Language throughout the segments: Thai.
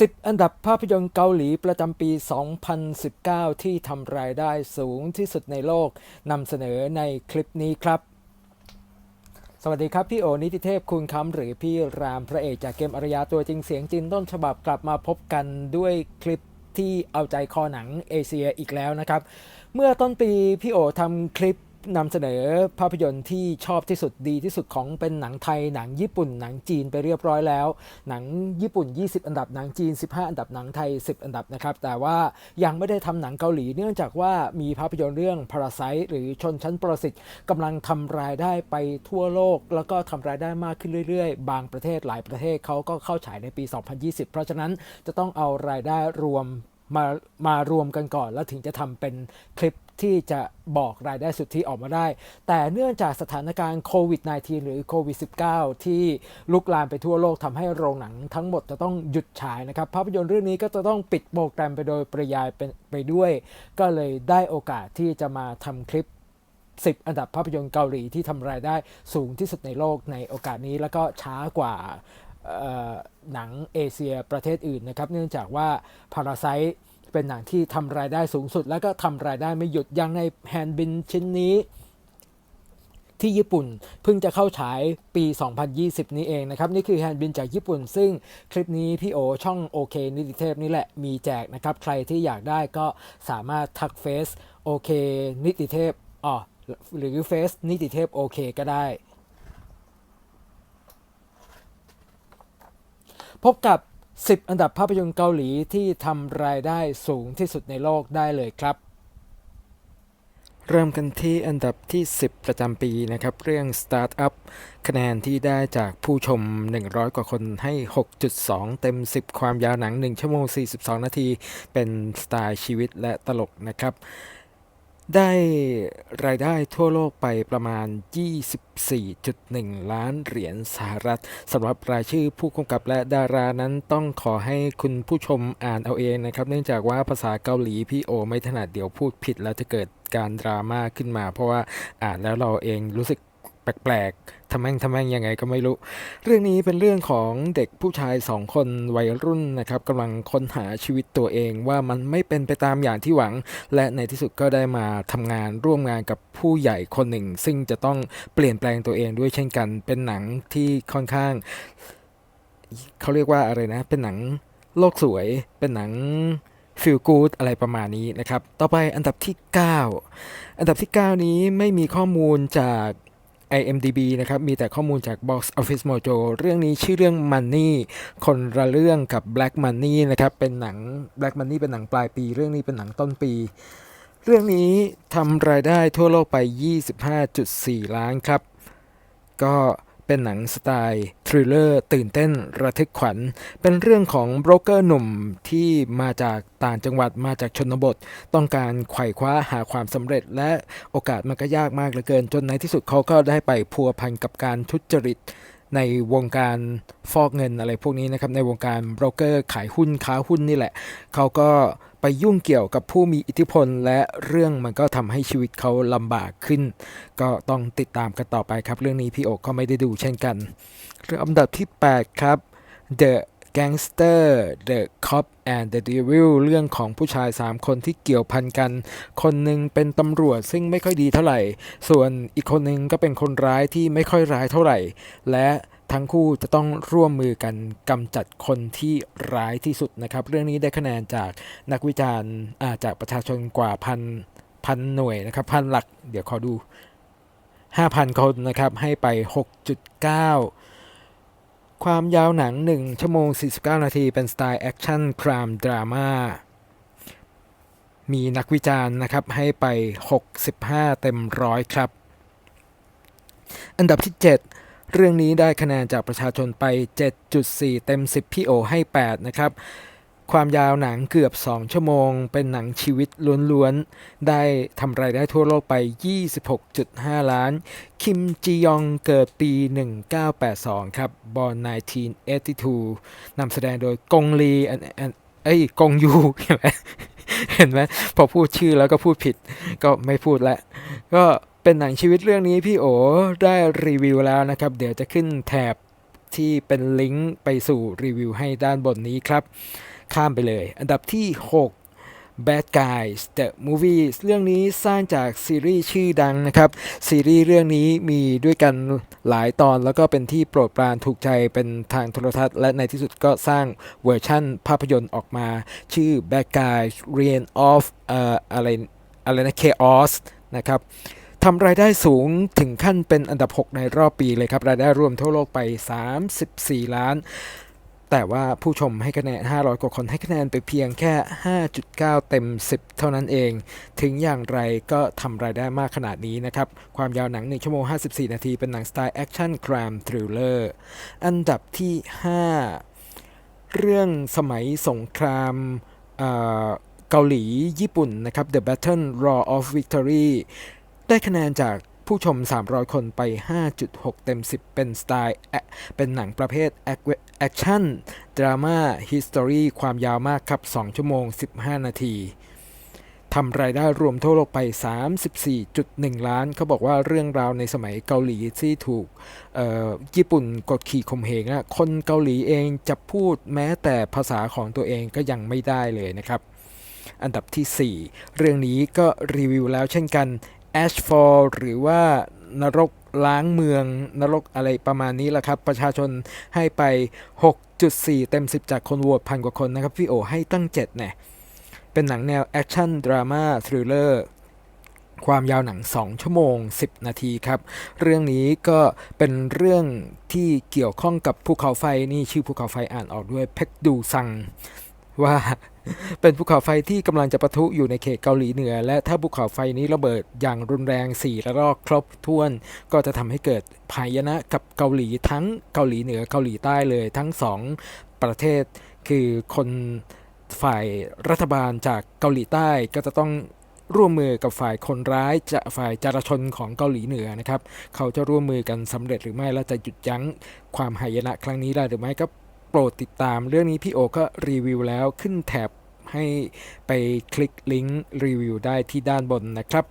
10 อันดับภาพยนตร์เกาหลีประจำปี 2019 ที่ทำรายได้สูงที่สุดในโลกนำเสนอในคลิปนี้ครับ สวัสดีครับ พี่โอนิติเทพคุณคำหรือพี่รามพระเอกจากเกมอารยาตัวจริงเสียงจริงต้นฉบับกลับมาพบกันด้วยคลิปที่เอาใจคอหนังเอเชียอีกแล้วนะครับ เมื่อต้นปีพี่โอทำคลิป นำเสนอภาพยนตร์ที่ชอบที่สุดดีที่สุดของเป็นหนังไทย หนังญี่ปุ่น หนังจีนไปเรียบร้อยแล้ว หนังญี่ปุ่น 20 อันดับหนังจีน 15 อันดับหนังไทย 10 อันดับนะครับ แต่ว่ายังไม่ได้ทำหนังเกาหลีเนื่องจากว่ามีภาพยนตร์เรื่อง Parasite หรือชนชั้นประสิทธิ์กำลังทำรายได้ไปทั่วโลก แล้วก็ทำรายได้มากขึ้นเรื่อยๆ บางประเทศหลายประเทศเขาก็เข้าฉายในปี 2020 เพราะฉะนั้นจะต้องเอารายได้รวมมามารวมกันก่อนแล้วถึงจะทำเป็นคลิป ที่จะบอกรายได้สุทธิออกมาได้ แต่เนื่องจากสถานการณ์โควิด -19 หรือโควิด -19 ที่ลุกลามไปทั่วโลกทำให้โรงหนังทั้งหมดจะต้องหยุดฉายนะครับ ภาพยนตร์เรื่องนี้ก็จะต้องปิดโปรแกรมไปโดยปริยายเป็นไปด้วย ก็เลยได้โอกาสที่จะมาทำคลิป10 อันดับภาพยนตร์เกาหลีที่ทำรายได้สูงที่สุดในโลกในโอกาสนี้แล้วก็ช้ากว่าหนังเอเชียประเทศอื่นนะครับ เนื่องจากว่า Parasite เป็นหนังที่ทำรายได้สูงสุด แล้วก็ทำรายได้ไม่หยุดยังในแฮนด์บินชิ้นนี้ที่ญี่ปุ่นเพิ่งจะเข้าฉายปี 2020 นี้เองนะครับ นี่คือแฮนด์บินจากญี่ปุ่น ซึ่งคลิปนี้พี่โอช่องโอเคนิติเทพนี่แหละมีแจกนะครับ ใครที่อยากได้ก็สามารถทักเฟซโอเคนิติเทพอ๋อหรือเฟซนิติเทพโอเคก็ได้ พบกับ 10 อันดับภาพยนตร์เกาหลีที่ทำรายได้สูงที่สุดในโลกได้เลยครับ เริ่มกันที่อันดับที่ 10 ประจำปีนะครับ เรื่อง Startup คะแนนที่ได้จากผู้ชม 100 กว่าคนให้ 6.2 เต็ม 10 ความยาวหนัง 1 ชั่วโมง 42 นาที เป็นสไตล์ชีวิตและตลกนะครับ ได้รายได้ทั่วโลกไปประมาณ 24.1 ล้านเหรียญสหรัฐสำหรับรายชื่อผู้กำกับและดารานั้นต้องขอให้คุณผู้ชมอ่านเอาเองนะครับ เนื่องจากว่าภาษาเกาหลีพี่โอไม่ถนัดเดี๋ยวพูดผิดแล้วจะเกิดการดราม่าขึ้นมา เพราะว่าอ่านแล้วเราเองรู้สึก แปลกๆทำแม่งทำแม่งยังไงก็ไม่รู้ เรื่องนี้เป็นเรื่องของเด็กผู้ชายสองคนวัยรุ่นนะครับกำลังค้นหาชีวิตตัวเองว่ามันไม่เป็นไปตามอย่างที่หวัง และในที่สุดก็ได้มาทำงานร่วมงานกับผู้ใหญ่คนหนึ่ง ซึ่งจะต้องเปลี่ยนแปลงตัวเองด้วยเช่นกัน เป็นหนังที่ค่อนข้างเขาเรียกว่าอะไรนะ เป็นหนังโลกสวย เป็นหนังฟิลกูดอะไรประมาณนี้นะครับ ต่อไปอันดับที่ 9 อันดับที่ 9 นี้ไม่มีข้อมูลจาก IMDB นะครับ มีแต่ข้อมูลจาก Box Office Mojo เรื่องนี้ชื่อเรื่อง Money คนละเรื่องกับ Black Money นะครับ เป็นหนัง Black Money เป็นหนังปลายปี เรื่องนี้เป็นหนังต้นปี เรื่องนี้ทำรายได้ทั่วโลกไป 25.4 ล้านครับ ก็ เป็นหนังสไตล์ทริลเลอร์ตื่นเต้นระทึกขวัญ เป็นเรื่องของโบรกเกอร์หนุ่มที่มาจากต่างจังหวัดมาจากชนบท ต้องการไขว่คว้าหาความสำเร็จ และโอกาสมันก็ยากมากเหลือเกิน จนในที่สุดเขาก็ได้ไปพัวพันกับการทุจริตในวงการฟอกเงินอะไรพวกนี้นะครับในวงการโบรกเกอร์ขายหุ้นค้าหุ้นนี่แหละ เขาก็ ไปยุ่งเกี่ยวกับผู้มีอิทธิพล และเรื่องมันก็ทำให้ชีวิตเขาลำบากขึ้น ก็ต้องติดตามกันต่อไปครับ เรื่องนี้พี่โอกก็ไม่ได้ดูเช่นกันเรื่องอันดับที่ 8 ครับ The Gangster The Cop and the Devil เรื่องของผู้ชาย 3 คนที่เกี่ยวพันกัน คนหนึ่งเป็นตำรวจซึ่งไม่ค่อยดีเท่าไหร่ ส่วนอีกคนหนึ่งก็เป็นคนร้ายที่ไม่ค่อยร้ายเท่าไหร่ และ ทั้งคู่จะต้องร่วมมือกันกำจัดคนที่ร้ายที่สุดนะครับ เรื่องนี้ได้คะแนนจากนักวิจารณ์าจากประชาชนกว่าพันพันหน่วยนะครับพันหลัก เดี๋ยวขอดู 5,000 คนนะครับ ให้ไป 6.9 ความยาวหนัง 1 ชั่วโมง 49 นาที เป็นสไตล์แอคชั่นครามดราม่ามีนักวิจารณ์นะครับให้ไป 65 เต็มร้อยครับ อันดับที่ 7 เรื่องนี้ได้คะแนนจากประชาชนไป 7.4 เต็ม 10 พี่โอให้ 8 นะครับ ความยาวหนังเกือบ 2 ชั่วโมง เป็นหนังชีวิตล้วนๆ ได้ทำรายได้ทั่วโลกไป 26.5 ล้าน คิมจียองเกิดปี 1982 ครับ บอล1982 นำแสดงโดยกงลีเอ้ยกงยูเห็นไหมเห็นไหมพอพูดชื่อแล้วก็พูดผิด ก็ไม่พูดละก็ เป็นหนังชีวิตเรื่องนี้พี่โอได้รีวิวแล้วนะครับ เดี๋ยวจะขึ้นแถบที่เป็นลิงก์ไปสู่รีวิวให้ด้านบนนี้ครับ ข้ามไปเลย อันดับที่ 6 Bad Guys The Movies เรื่องนี้สร้างจากซีรีส์ชื่อดังนะครับ ซีรีส์เรื่องนี้มีด้วยกันหลายตอนแล้วก็เป็นที่โปรดปรานถูกใจเป็นทางโทรทัศน์ และในที่สุดก็สร้างเวอร์ชั่นภาพยนตร์ออกมา ชื่อ Bad Guys Reign of เอ่ออะไรอะไรนะ Chaos นะครับ ทำรายได้สูงถึงขั้นเป็นอันดับ 6 ในรอบปีเลยครับ รายได้รวมทั่วโลกไป 34 ล้าน แต่ว่าผู้ชมให้คะแนน 500 กว่าคนให้คะแนนไปเพียงแค่ 5.9 เต็ม 10 เท่านั้นเอง ถึงอย่างไรก็ทำรายได้มากขนาดนี้นะครับ ความยาวหนัง 1 ชั่วโมง 54 นาที เป็นหนังสไตล์แอคชั่นครามทริลเลอร์อันดับที่ 5 เรื่องสมัยสงครามเกาหลีญี่ปุ่นนะครับ The Battle Roar of Victory ได้คะแนนจากผู้ชม 300 คนไป 5.6 เต็ม 10 เป็นสไตล์ เป็นหนังประเภท แอคชั่น ดราม่า ฮิสตอรีความยาวมากครับ 2 ชั่วโมง 15 นาทีทำรายได้รวมทั่วโลกไป 34.1 ล้าน เขาบอกว่าเรื่องราวในสมัยเกาหลีที่ถูกญี่ปุ่นกดขี่ข่มเหงอะคนเกาหลีเองจะพูดแม้แต่ภาษาของตัวเองก็ยังไม่ได้เลยนะครับ อันดับที่ 4 เรื่องนี้ก็รีวิวแล้วเช่นกัน Ashfall หรือว่านรกล้างเมืองนรกอะไรประมาณนี้แหละครับ ประชาชนให้ไป 6.4 เต็ม 10 จากคนโหวตพันกว่าคนนะครับ พี่โอให้ตั้ง 7 เนี่ย เป็นหนังแนวแอคชั่น ดราม่าทริลเลอร์ความยาวหนัง 2 ชั่วโมง 10 นาทีครับ เรื่องนี้ก็เป็นเรื่องที่เกี่ยวข้องกับภูเขาไฟนี่ชื่อภูเขาไฟอ่านออกด้วยเพกดูซังว่า เป็นภูเขาไฟที่กำลังจะปะทุอยู่ในเขตเกาหลีเหนือ และถ้าภูเขาไฟนี้ระเบิดอย่างรุนแรง4ระลอกครบถ้วน ก็จะทำให้เกิดพายนะกับเกาหลีทั้งเกาหลีเหนือเกาหลีใต้เลยทั้งสองประเทศคือคนฝ่ายรัฐบาลจากเกาหลีใต้ก็จะต้องร่วมมือกับฝ่ายคนร้ายจะฝ่ายจารชนของเกาหลีเหนือนะครับ เขาจะร่วมมือกันสำเร็จหรือไม่และจะหยุดยั้งความหายนะครั้งนี้ได้หรือไม่ก็ โปรดติดตามเรื่องนี้พี่โอก็รีวิวแล้วขึ้นแถบให้ไปคลิกลิงก์รีวิวได้ที่ด้านบนนะครับ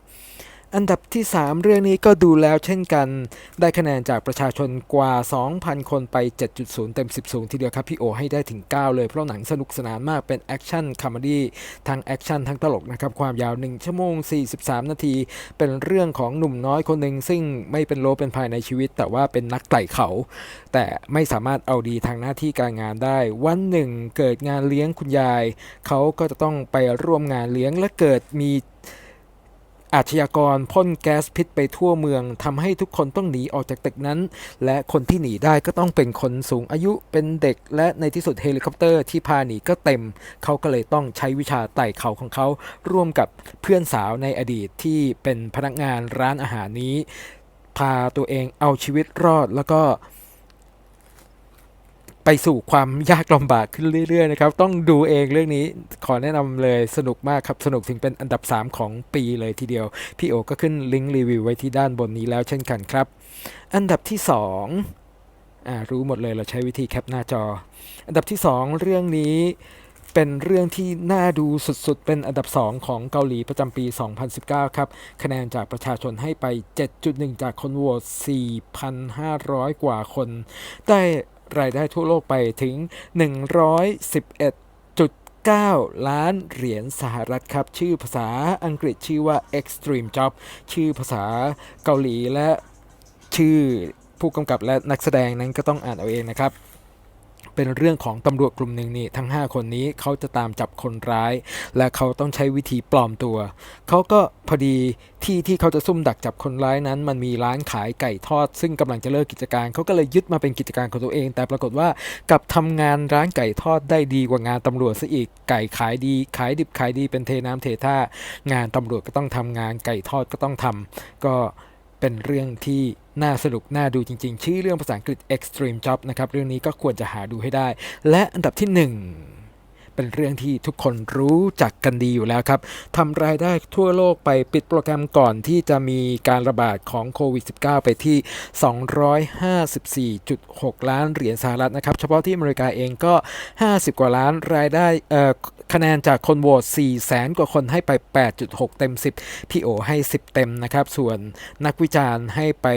อันดับที่ 3 เรื่องนี้ก็ดูแล้วเช่นกัน ได้คะแนนจากประชาชนกว่า 2,000 คนไป 7.0 เต็ม 10 สูงทีเดียวครับ พี่โอให้ได้ถึง 9 เลย เพราะหนังสนุกสนานมากเป็นแอคชั่นคอมดี้ทั้งแอคชั่นทั้งตลกนะครับ ความยาว 1 ชั่วโมง 43 นาที เป็นเรื่องของหนุ่มน้อยคนหนึ่ง ซึ่งไม่เป็นโลเป็นภายในชีวิต แต่ว่าเป็นนักไต่เขา แต่ไม่สามารถเอาดีทางหน้าที่การงานได้ วันหนึ่งเกิดงานเลี้ยงคุณยาย เขาก็จะต้องไปร่วมงานเลี้ยงและเกิดมี อาชญากรพ่นแก๊สพิษไปทั่วเมืองทำให้ทุกคนต้องหนีออกจากตึกนั้น และคนที่หนีได้ก็ต้องเป็นคนสูงอายุเป็นเด็ก และในที่สุดเฮลิคอปเตอร์ที่พาหนีก็เต็ม เขาก็เลยต้องใช้วิชาไต่เขาของเขาร่วมกับเพื่อนสาวในอดีตที่เป็นพนักงานร้านอาหารนี้ พาตัวเองเอาชีวิตรอดแล้วก็ ไปสู่ความยากลำบากขึ้นเรื่อยๆนะครับ ต้องดูเองเรื่องนี้ขอแนะนำเลยสนุกมากครับ สนุกถึงเป็นอันดับ 3 ของปีเลยทีเดียว พี่โอก็ขึ้นลิงก์รีวิวไว้ที่ด้านบนนี้แล้วเช่นกันครับ อันดับที่ 2อ่ารู้หมดเลยเราใช้วิธีแคปหน้าจอ อันดับที่ 2 เรื่องนี้เป็นเรื่องที่น่าดูสุดๆ เป็นอันดับ 2 ของเกาหลีประจำปี 2019 ครับ คะแนนจากประชาชนให้ไป 7.1 จากคนโหวต4,500 กว่าคน ได้ รายได้ทั่วโลกไปถึง 111.9 ล้านเหรียญสหรัฐครับ ชื่อภาษาอังกฤษชื่อว่า Extreme Job ชื่อภาษาเกาหลีและชื่อผู้กำกับและนักแสดงนั้นก็ต้องอ่านเอาเองนะครับ เป็นเรื่องของตำรวจกลุ่มหนึ่งนี่ทั้ง 5 คนนี้เขาจะตามจับคนร้าย และเขาต้องใช้วิธีปลอมตัว เขาก็พอดีที่ที่เขาจะซุ่มดักจับคนร้ายนั้น มันมีร้านขายไก่ทอด ซึ่งกำลังจะเลิกกิจการเขาก็เลยยึดมาเป็นกิจการของตัวเอง แต่ปรากฏว่ากลับทำงานร้านไก่ทอดได้ดีกว่างานตำรวจซะอีกไก่ขายดี ขายดิบขายดีเป็นเทน้ำเทท่างานตำรวจก็ต้องทำงานไก่ทอดก็ต้องทำก็เป็นเรื่องที่ น่าสนุกน่าดูจริง ๆ ชื่อเรื่องภาษาอังกฤษ Extreme Job นะครับ เรื่องนี้ก็ควรจะหาดูให้ได้ และอันดับที่ 1 เป็นเรื่องที่ทุกคนรู้จักกันดีอยู่แล้วครับทำรายได้ทั่วโลกไปปิดโปรแกรมก่อนที่จะมีการระบาดของโควิด -19 ไปที่ 254.6 ล้านเหรียญสหรัฐนะครับ เฉพาะที่อเมริกาเองก็ 50 กว่าล้านรายได้เอ่อคะแนนจากคนโหวต4แสนกว่าคนให้ไป 8.6 เต็ม 10 พี่โอให้ 10 เต็มนะครับ ส่วนนักวิจารณ์ให้ไป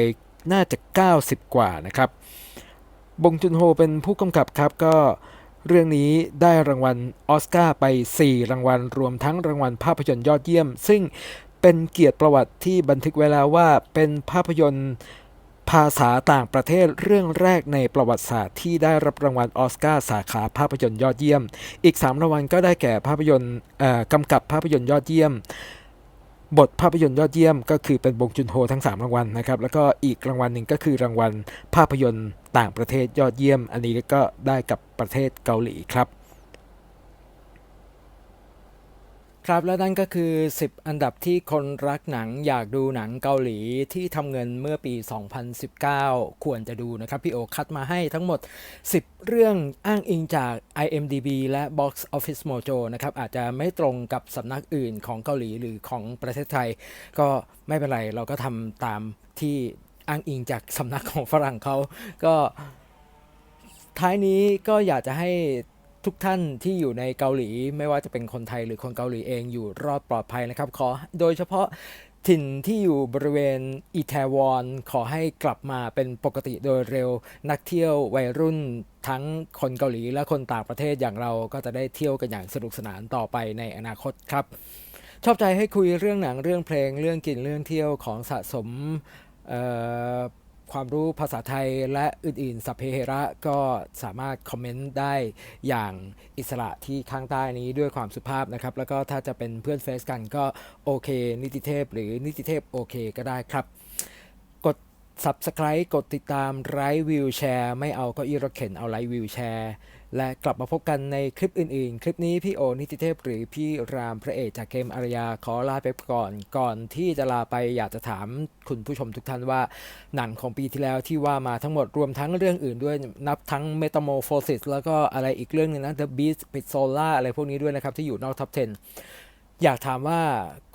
น่าจะ 90 กว่านะครับ บงจุนโฮเป็นผู้กำกับครับก็เรื่องนี้ได้รางวัลออสการ์ไป 4 รางวัล รวมทั้งรางวัลภาพยนตร์ยอดเยี่ยม ซึ่งเป็นเกียรติประวัติที่บันทึกไว้แล้วว่าเป็นภาพยนตร์ภาษาต่างประเทศเรื่องแรกในประวัติศาสตร์ที่ได้รับรางวัลออสการ์สาขาภาพยนตร์ยอดเยี่ยม อีก 3 รางวัลก็ได้แก่ภาพยนตร์กำกับภาพยนตร์ยอดเยี่ยม บทภาพยนตร์ยอดเยี่ยมก็คือเป็นบงจุนโฮทั้ง 3 รางวัลนะครับ แล้วก็อีกรางวัลหนึ่งก็คือรางวัลภาพยนตร์ต่างประเทศยอดเยี่ยม อันนี้ก็ได้กับประเทศเกาหลีครับ ครับและนั่นก็คือ 10 อันดับที่คนรักหนังอยากดูหนังเกาหลีที่ทำเงินเมื่อปี 2019 ควรจะดูนะครับ พี่โอคัดมาให้ทั้งหมด 10 เรื่องอ้างอิงจาก IMDB และ Box Office Mojo นะครับ อาจจะไม่ตรงกับสำนักอื่นของเกาหลีหรือของประเทศไทย ก็ไม่เป็นไร เราก็ทำตามที่อ้างอิงจากสำนักของฝรั่งเขาก็ท้ายนี้ก็อยากจะให้ ทุกท่านที่อยู่ในเกาหลีไม่ว่าจะเป็นคนไทยหรือคนเกาหลีเองอยู่รอดปลอดภัยนะครับ ขอโดยเฉพาะถิ่นที่อยู่บริเวณอิตาลีขอให้กลับมาเป็นปกติโดยเร็ว นักเที่ยววัยรุ่นทั้งคนเกาหลีและคนต่างประเทศอย่างเราก็จะได้เที่ยวกันอย่างสนุกสนานต่อไปในอนาคตครับ ชอบใจให้คุยเรื่องหนังเรื่องเพลงเรื่องกินเรื่องเที่ยวของสะสมเอ่อ ความรู้ภาษาไทยและอื่นๆ สัพเพเหระก็สามารถคอมเมนต์ได้อย่างอิสระที่ข้างใต้นี้ด้วยความสุภาพนะครับ แล้วก็ถ้าจะเป็นเพื่อนเฟซกันก็โอเค นิติเทพ หรือนิติเทพโอเคก็ได้ครับ กด Subscribe กดติดตามไลฟ์วิวแชร์ไม่เอาก็อีรถเข็นเอาไลฟ์วิวแชร์ และกลับมาพบกันในคลิปอื่นๆ คลิปนี้พี่โอนิติเทพหรือพี่รามพระเอกจากเกมอารยาขอลาไปก่อน ก่อนที่จะลาไปอยากจะถามคุณผู้ชมทุกท่านว่า หนังของปีที่แล้วที่ว่ามาทั้งหมดรวมทั้งเรื่องอื่นด้วยนับทั้ง Metamorphosis แล้วก็อะไรอีกเรื่องหนึงนะ The Beast p i t Solar อะไรพวกนี้ด้วยนะครับ ที่อยู่นอกท็อป 10อยากถามว่า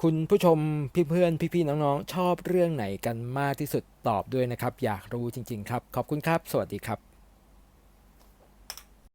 คุณผู้ชมพี่เพื่อนพี่ๆน้องๆ ชอบเรื่องไหนกันมากที่สุดตอบด้วยนะครับ อยากรู้จริง ๆ ครับ ขอบคุณครับ สวัสดีครับ